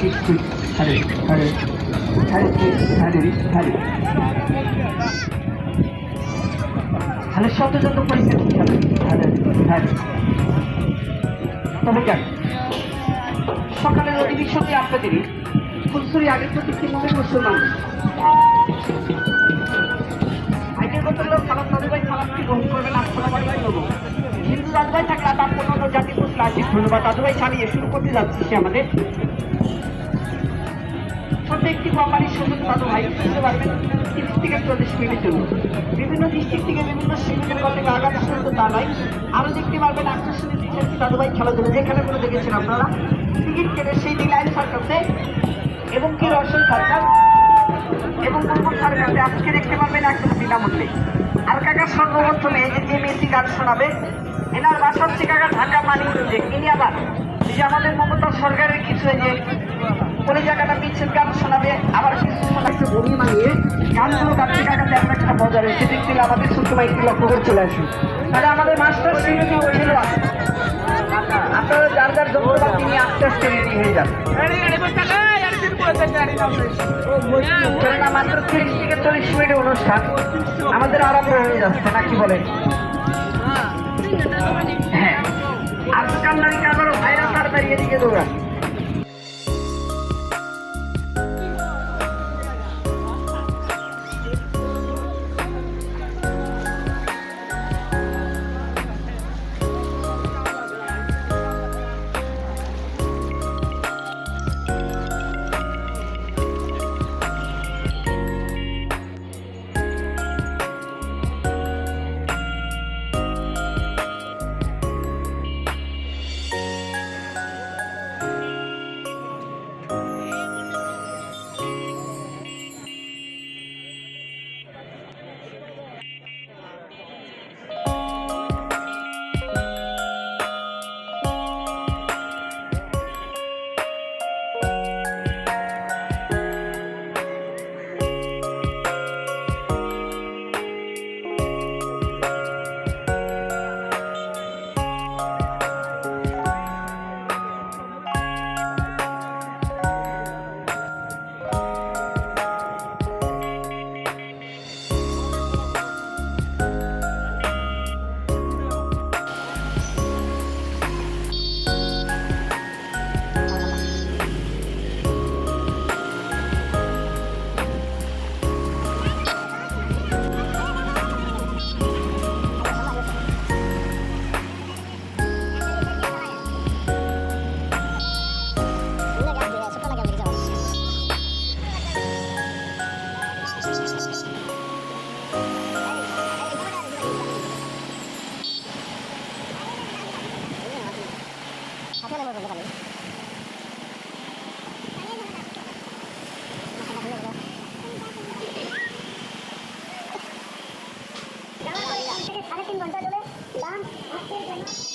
ঠিক হরে হরে হরে ঠিক হরে। হরে হলে শতযত পরিস্থিতি হরে হরে। তবে কেন? সকালের অধিবেশনে আপনাদের ফুলসুরি আগের প্রতি কীভাবে মুসলমান? আগের বছর খালাম দাদু ভাই খালামকে গ্রহণ করবেন আপনারা বাড়ি ভাই নেব। হিন্দু দাদু ভাই থাকলে তার কোনো জাতি প্রশ্ন আছে ধন্যবাদ দাদু ভাই শুরু করতে যাচ্ছি সে আমাদের। একটি কোম্পানির সুযোগ দাদু ভাই, বুঝতে পারবেন? তিরিশ থেকে চল্লিশ মিনিটের জন্য বিভিন্ন ডিস্ট্রিক্ট থেকে বিভিন্ন শিবিরের গল্পে আগামী শুরু তা নয়। আরও দেখতে পারবেন আকর্ষণীয় দিচ্ছে দাদু ভাই খেলাধুলো যেখানে করে দেখেছেন আপনারা। টিকিট কেটে সেই নীলাইন সার্কাসে এবং কি রসল সরকার এবং বুলবুল সরকারকে আজকে দেখতে পারবেন একদম বিনামূল্যে। আর কাকা সর্বপ্রথমে এই যে যে মেসি গান শোনাবে। এনার বাসা হচ্ছে ঢাকা মানিকগঞ্জে ইনি আবার যে আমাদের মমতা সরকারের কিছু যে কোন জায়গাটা বিচ্ছেদ গান শোনাবে, আবার শোনাচ্ছে বমি মানিয়ে গানগুলো গাচ্ছে কাকা তেমন একটা মজা রয়েছে। গেলে আমাদের ছোট্ট মাইকটি লক্ষ্য করে চলে আসুন। তাহলে আমাদের মাস্টার শ্রেণি ছিল আপনারা যার যার যোগ্যতা তিনি আস্তে আস্তে রেডি হয়ে যান। তিরিশ থেকে চল্লিশ অনুষ্ঠান। আমাদের আরম্ভ হয়ে যাচ্ছে নাকি বলেন? হ্যাঁ। আজকাল নাকি আবারও ভাইরা তাড়াতাড়ি এদিকে দৌড়ান तीन घंटा चले। डांस